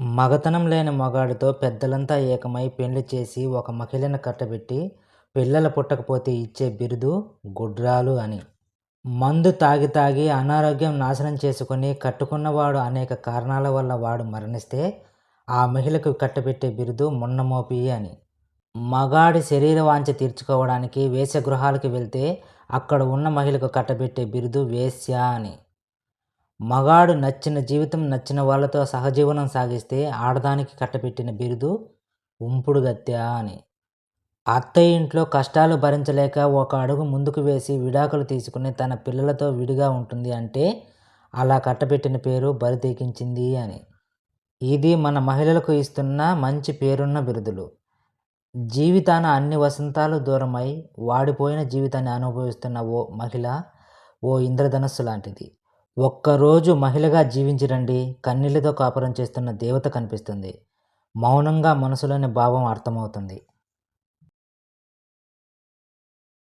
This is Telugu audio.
మగతనం లేని మగాడితో పెద్దలంతా ఏకమై పెళ్ళి చేసి ఒక మహిళను కట్టబెట్టి పిల్లలు పుట్టకపోతే ఇచ్చే బిరుదు గుడ్రాలు అని. మందు తాగి తాగి అనారోగ్యం నాశనం చేసుకుని కట్టుకున్నవాడు అనేక కారణాల వల్ల వాడు మరణిస్తే ఆ మహిళకు కట్టబెట్టే బిరుదు మున్నమోపి అని. మగాడి శరీర వాంఛ తీర్చుకోవడానికి వేశ్యాగృహాలకు వెళ్తే అక్కడ ఉన్న మహిళకు కట్టబెట్టే బిరుదు వేశ్య అని. మగాడు నచ్చిన జీవితం నచ్చిన వాళ్ళతో సహజీవనం సాగిస్తే ఆడదానికి కట్టబెట్టిన బిరుదు ఉంపుడు ఉంపుడుగత్తె అని. అత్త ఇంట్లో కష్టాలు భరించలేక ఒక అడుగు ముందుకు వేసి విడాకులు తీసుకుని తన పిల్లలతో విడిగా ఉంటుంది అంటే అలా కట్టబెట్టిన పేరు బరితెగించింది అని. ఇది మన మహిళలకు ఇస్తున్న మంచి పేరున్న బిరుదులు. జీవితాన అన్ని వసంతాలు దూరమై వాడిపోయిన జీవితాన్ని అనుభవిస్తున్న ఓ మహిళ ఓ ఇంద్రధనస్సు లాంటిది. ఒక్కరోజు మహిళగా జీవించి రండి కన్నీళ్ళతో కాపురం చేస్తున్న దేవత కనిపిస్తుంది. మౌనంగా మనసులోని భావం అర్థమవుతుంది.